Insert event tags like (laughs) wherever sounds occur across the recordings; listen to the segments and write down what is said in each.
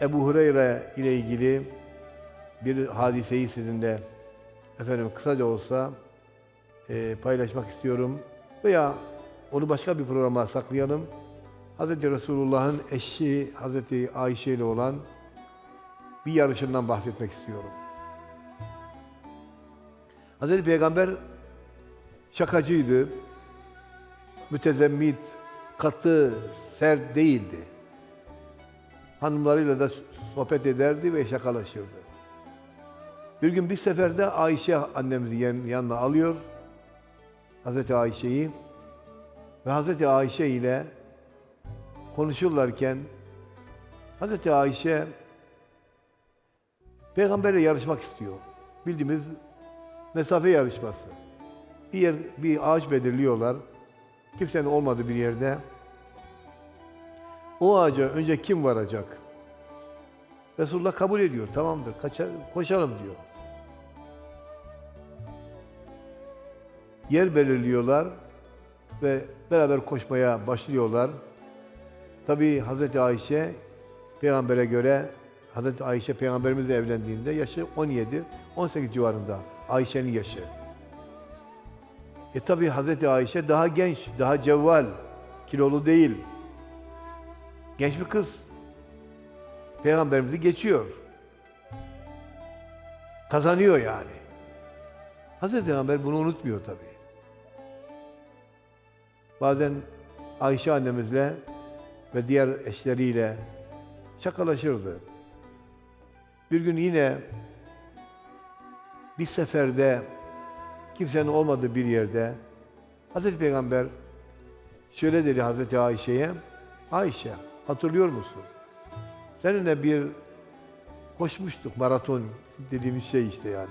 Ebu Hureyre ile ilgili bir hadiseyi sizinle efendim kısaca olsa e, paylaşmak istiyorum. Veya onu başka bir programa saklayalım. Hz. Resulullah'ın eşi Hz. Ayşe ile olan bir yarışından bahsetmek istiyorum. Hz. Peygamber şakacıydı. Mütezemmit, katı, sert değildi. Hanımlarıyla da sohbet ederdi ve şakalaşırdı. Bir gün bir seferde Ayşe annemizi yan- yanına alıyor. Hazreti Ayşe'yi ve Hazreti Ayşe ile konuşurlarken Hazreti Ayşe peygamberle yarışmak istiyor. Bildiğimiz mesafe yarışması. Bir yer, bir ağaç belirliyorlar. Kimsenin olmadığı bir yerde. O ağaca önce kim varacak? Resulullah kabul ediyor. Tamamdır. Kaça, koşalım diyor. Yer belirliyorlar ve beraber koşmaya başlıyorlar. Tabii Hazreti Ayşe peygambere göre Hazreti Ayşe peygamberimizle evlendiğinde yaşı 17 18 civarında Ayşe'nin yaşı. E tabii Hazreti Ayşe daha genç, daha cevval, kilolu değil. Genç bir kız. Peygamberimizi geçiyor. Kazanıyor yani. Hazreti Peygamber bunu unutmuyor tabii. Bazen Ayşe annemizle ve diğer eşleriyle şakalaşırdı. Bir gün yine bir seferde kimsenin olmadığı bir yerde Hazreti Peygamber şöyle dedi Hazreti Ayşe'ye Ayşe hatırlıyor musun? Seninle bir koşmuştuk maraton dediğimiz şey işte yani.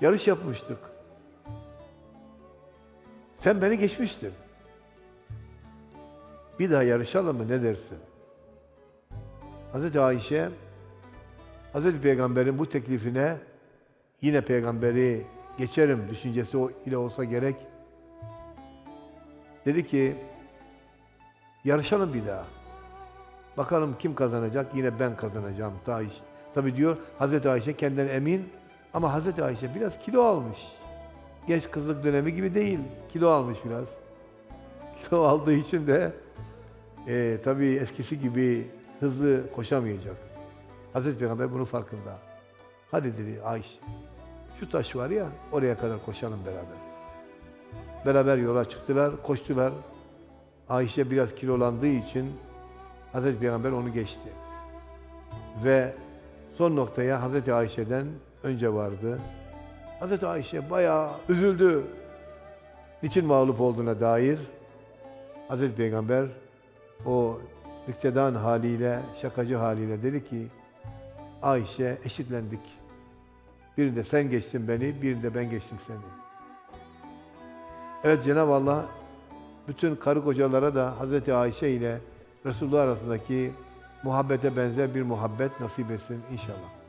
Yarış yapmıştık. Sen beni geçmiştin. Bir daha yarışalım mı ne dersin? Hazreti Ayşe Hazreti Peygamber'in bu teklifine yine peygamberi geçerim düşüncesi ile olsa gerek. Dedi ki yarışalım bir daha. Bakalım kim kazanacak? Yine ben kazanacağım. Tabi Tabi diyor Hazreti Ayşe kendinden emin ama Hazreti Ayşe biraz kilo almış. Genç kızlık dönemi gibi değil. Kilo almış biraz. (laughs) Kilo aldığı için de e, tabii eskisi gibi hızlı koşamayacak. Hazreti Peygamber bunun farkında. Hadi dedi Ayşe. Şu taş var ya oraya kadar koşalım beraber. Beraber yola çıktılar, koştular. Ayşe biraz kilolandığı için Hazreti Peygamber onu geçti. Ve son noktaya Hazreti Ayşe'den önce vardı. Hazreti Ayşe bayağı üzüldü. Niçin mağlup olduğuna dair. Hazreti Peygamber o iktidan haliyle, şakacı haliyle dedi ki Ayşe eşitlendik. Birinde sen geçtin beni, birinde ben geçtim seni. Evet Cenab-ı Allah bütün karı kocalara da Hazreti Ayşe ile Resulullah arasındaki muhabbete benzer bir muhabbet nasip etsin inşallah.